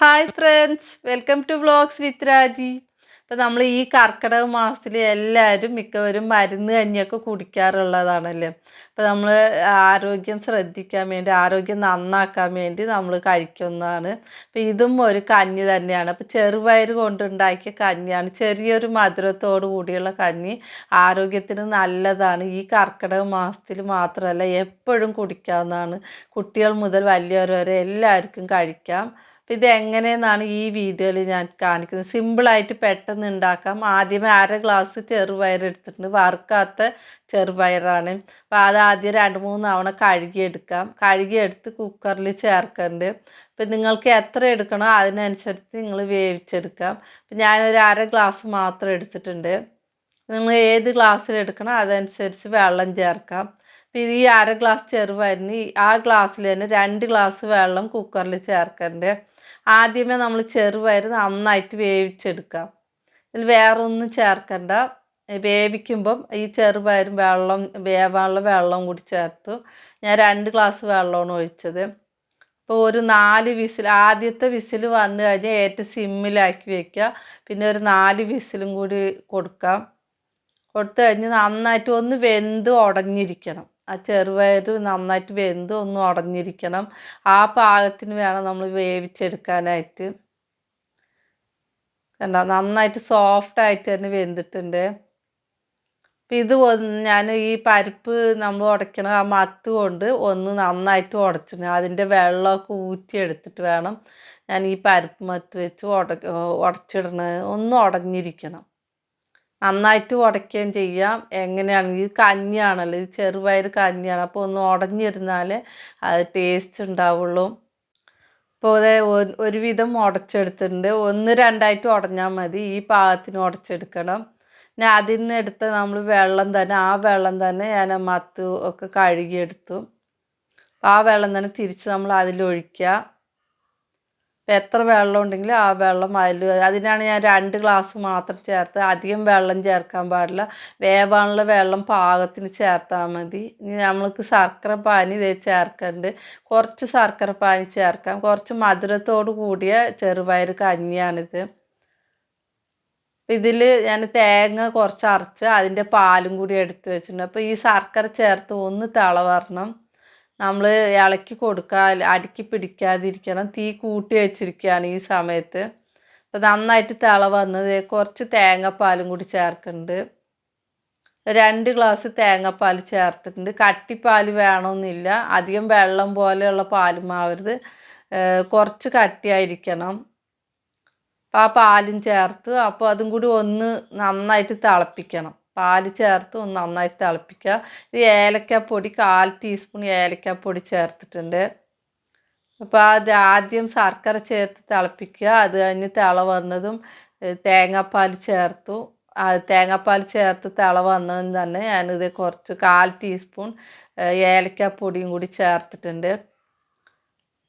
Hi friends welcome to vlogs with Raji അപ്പോൾ നമ്മൾ ഈ കർക്കിടക മാസത്തിൽ എല്ലാവരും മിക്കവരും മരുന്ന് കഞ്ഞിയൊക്കെ കുടിക്കാറുള്ളതാണല്ലേ? അപ്പോൾ നമ്മൾ ആരോഗ്യം ശ്രദ്ധിക്കാൻ വേണ്ടി ആരോഗ്യം നന്നാക്കാൻ വേണ്ടി നമ്മൾ കഴിക്കുന്നതാണ്. അപ്പോൾ ഇതും ഒരു കഞ്ഞി തന്നെയാണ്. അപ്പോൾ ചെറുപയർ കൊണ്ടുണ്ടാക്കിയ കഞ്ഞിയാണ്. ചെറിയൊരു മധുരത്തോടു കൂടിയുള്ള കഞ്ഞി ആരോഗ്യത്തിന് നല്ലതാണ്. ഈ കർക്കിടക മാസത്തിൽ മാത്രമല്ല എപ്പോഴും കുടിക്കാവുന്നതാണ്. കുട്ടികൾ മുതൽ വലിയവർ വരെ എല്ലാവർക്കും കഴിക്കാം. അപ്പോൾ ഇത് എങ്ങനെയെന്നാണ് ഈ വീഡിയോയിൽ ഞാൻ കാണിക്കുന്നത്. സിമ്പിളായിട്ട് പെട്ടെന്ന് ഉണ്ടാക്കാം. ആദ്യമേ അര ഗ്ലാസ് ചെറുപയർ എടുത്തിട്ടുണ്ട്. വറുക്കാത്ത ചെറുപയറാണ്. അപ്പോൾ അത് ആദ്യം രണ്ട് മൂന്ന് തവണ കഴുകിയെടുക്കാം. കഴുകിയെടുത്ത് കുക്കറിൽ ചേർക്കുന്നുണ്ട് അപ്പം നിങ്ങൾക്ക് എത്ര എടുക്കണോ അതിനനുസരിച്ച് നിങ്ങൾ വേവിച്ചെടുക്കാം. അപ്പം ഞാനൊരു അര ഗ്ലാസ് മാത്രം എടുത്തിട്ടുണ്ട്. നിങ്ങൾ ഏത് ഗ്ലാസ്സിൽ എടുക്കണോ അതനുസരിച്ച് വെള്ളം ചേർക്കാം. പിന്നെ ഈ അര ഗ്ലാസ് ചെറുപയറിന് ആ ഗ്ലാസ്സിൽ തന്നെ രണ്ട് ഗ്ലാസ് വെള്ളം കുക്കറിൽ ചേർക്കണ്ട്. ആദ്യമേ നമ്മൾ ചെറുപയർ നന്നായിട്ട് വേവിച്ചെടുക്കാം. ഇതിൽ വേറെ ഒന്നും ചേർക്കണ്ട. വേവിക്കുമ്പം ഈ ചെറുപയറും വെള്ളം വേവാനുള്ള വെള്ളം കൂടി ചേർത്തു. ഞാൻ രണ്ട് ഗ്ലാസ് വെള്ളമാണ് ഒഴിച്ചത്. അപ്പോൾ ഒരു നാല് വിസിൽ ആദ്യത്തെ വിസിൽ വന്നു കഴിഞ്ഞാൽ ഏറ്റവും സിമ്മിലാക്കി വെക്കുക പിന്നെ ഒരു നാല് വിസിലും കൂടി കൊടുക്കാം. കൊടുത്തു കഴിഞ്ഞ് നന്നായിട്ട് ഒന്ന് വെന്ത് ഉടഞ്ഞിരിക്കണം. ആ ചെറുപയർ നന്നായിട്ട് വെന്ത് ഒന്ന് ഉടഞ്ഞിരിക്കണം. ആ പാകത്തിന് വേണം നമ്മൾ വേവിച്ചെടുക്കാനായിട്ട്. കണ്ട? നന്നായിട്ട് സോഫ്റ്റ് ആയിട്ട് തന്നെ വെന്തിട്ടുണ്ട്. അപ്പം ഇത് ഞാൻ ഈ പരിപ്പ് നമ്മൾ ഉടയ്ക്കണ ആ മത്ത് കൊണ്ട് ഒന്ന് നന്നായിട്ട് ഉടച്ചിട്ടുണ്ട് അതിന്റെ വെള്ളമൊക്കെ ഊറ്റിയെടുത്തിട്ട് വേണം ഞാൻ ഈ പരിപ്പ് മത്ത് വെച്ച് ഉട ഉടച്ചിടണത് ഒന്ന് ഉടഞ്ഞിരിക്കണം. നന്നായിട്ട് ഉടയ്ക്കുകയും ചെയ്യാം എങ്ങനെയാണെങ്കിൽ ഇത് കഞ്ഞിയാണല്ലോ ഇത് ചെറുപയർ കഞ്ഞിയാണ്. അപ്പോൾ ഒന്ന് ഉടഞ്ഞിരുന്നാലേ അത് ടേസ്റ്റ് ഉണ്ടാവുള്ളൂ. അപ്പോൾ അത് ഒരുവിധം ഉടച്ചെടുത്തിട്ടുണ്ട്. ഒന്ന് രണ്ടായിട്ട് ഉടഞ്ഞാൽ മതി. ഈ പാകത്തിന് ഉടച്ചെടുക്കണം. പിന്നെ അതിൽ നിന്ന് എടുത്ത നമ്മൾ വെള്ളം തന്നെ ആ വെള്ളം തന്നെ ഞാൻ മത്ത് ഒക്കെ കഴുകിയെടുത്തു. ആ വെള്ളം തന്നെ തിരിച്ച് നമ്മൾ അതിലൊഴിക്കുക അപ്പോൾ എത്ര വെള്ളം ഉണ്ടെങ്കിലും ആ വെള്ളം അതിൽ അതിനാണ് ഞാൻ രണ്ട് ഗ്ലാസ് മാത്രം ചേർത്ത് അധികം വെള്ളം ചേർക്കാൻ പാടില്ല. വേവാനുള്ള വെള്ളം പാകത്തിന് ചേർത്താൽ മതി. ഇനി നമ്മൾക്ക് ശർക്കര പാനി ഇത് ചേർക്കുന്നുണ്ട് കുറച്ച് ശർക്കര പാനി ചേർക്കാം. കുറച്ച് മധുരത്തോട് കൂടിയ ചെറുപയർ കഞ്ഞിയാണിത്. ഇതിൽ ഞാൻ തേങ്ങ കുറച്ച് അരച്ച് അതിന്റെ പാലും കൂടി എടുത്ത് വെച്ചിട്ടുണ്ട്. അപ്പോൾ ഈ ശർക്കര ചേർത്ത് ഒന്ന് തിള വരണം. നമ്മൾ ഇളക്കി കൊടുക്കുക അടുക്കി പിടിക്കാതിരിക്കണം തീ കൂട്ടി വെച്ചിരിക്കുകയാണ് ഈ സമയത്ത്. അപ്പോൾ നന്നായിട്ട് തിള വന്നത് കുറച്ച് തേങ്ങാപ്പാലും കൂടി ചേർക്കുന്നുണ്ട്. രണ്ട് ഗ്ലാസ് തേങ്ങാപ്പാൽ ചേർത്തിട്ടുണ്ട്. കട്ടിപ്പാൽ വേണമെന്നില്ല. അധികം വെള്ളം പോലെയുള്ള പാലും ആവരുത് കുറച്ച് കട്ടിയായിരിക്കണം. അപ്പോൾ ആ പാലും ചേർത്ത് അപ്പോൾ അതും കൂടി ഒന്ന് നന്നായിട്ട് തിളപ്പിക്കണം. പാൽ ചേർത്ത് ഒന്ന് നന്നായിട്ട് തിളപ്പിക്കുക. ഇത് ഏലക്കാപ്പൊടി കാൽ ടീസ്പൂൺ ഏലക്കാപ്പൊടി ചേർത്തിട്ടുണ്ട്. അപ്പോൾ അത് ആദ്യം ശർക്കര ചേർത്ത് തിളപ്പിക്കുക. അത് കഴിഞ്ഞ് തിള വന്നതും തേങ്ങാപ്പാൽ ചേർത്തു. തേങ്ങാപ്പാൽ ചേർത്ത് തിള വന്നതും തന്നെ ഞാനിത് കുറച്ച് കാൽ ടീസ്പൂൺ ഏലക്കാപ്പൊടിയും കൂടി ചേർത്തിട്ടുണ്ട്.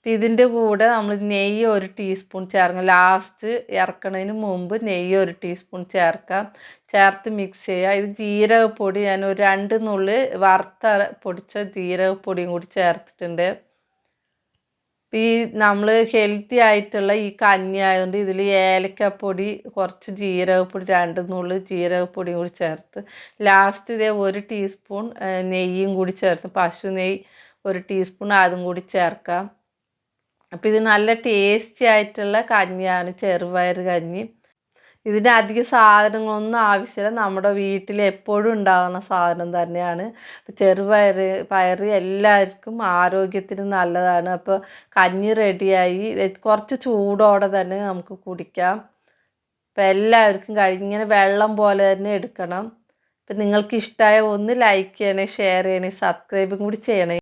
ഇതിന്റെ കൂടെ നമ്മൾ നെയ്യ് ഒരു ടീസ്പൂൺ ചേർക്കണം ലാസ്റ്റ് ഇറക്കുന്നതിന് മുമ്പ് നെയ്യ് ഒരു ടീസ്പൂൺ ചേർക്കാം. ചേർത്ത് മിക്സ് ചെയ്യുക. ഇത് ജീരകപ്പൊടി ഞാൻ ഒരു രണ്ട് നുള്ളി വറുത്ത പൊടിച്ച ജീരകപ്പൊടിയും കൂടി ചേർത്തിട്ടുണ്ട്. ഈ നമ്മൾ ഹെൽത്തി ആയിട്ടുള്ള ഈ കഞ്ഞി ആയതുകൊണ്ട് ഇതിൽ ഏലക്കപ്പൊടി കുറച്ച് ജീരകപ്പൊടി രണ്ട് നുള്ളി ജീരകപ്പൊടിയും കൂടി ചേർത്ത്. ലാസ്റ്റ് ഇതേ ഒരു ടീസ്പൂൺ നെയ്യും കൂടി ചേർത്ത്. പശു നെയ്യ് ഒരു ടീസ്പൂൺ അതും കൂടി ചേർക്കാം. അപ്പോൾ ഇത് നല്ല ടേസ്റ്റി ആയിട്ടുള്ള കഞ്ഞിയാണ് ചെറുപയർ കഞ്ഞി. ഇതിന് അധിക സാധനങ്ങളൊന്നും ആവശ്യമില്ല. നമ്മുടെ വീട്ടിൽ എപ്പോഴും ഉണ്ടാകുന്ന സാധനം തന്നെയാണ്. ചെറുപയർ പയർ എല്ലാവർക്കും ആരോഗ്യത്തിന് നല്ലതാണ്. അപ്പോൾ കഞ്ഞി റെഡിയായി. കുറച്ച് ചൂടോടെ തന്നെ നമുക്ക് കുടിക്കാം. അപ്പോൾ എല്ലാവർക്കും ഇങ്ങനെ വെള്ളം പോലെ തന്നെ എടുക്കണം. അപ്പം നിങ്ങൾക്ക് ഇഷ്ടമായ ഒന്ന് ലൈക്ക് ചെയ്യണേ ഷെയർ ചെയ്യണേ സബ്സ്ക്രൈബും കൂടി ചെയ്യണേ.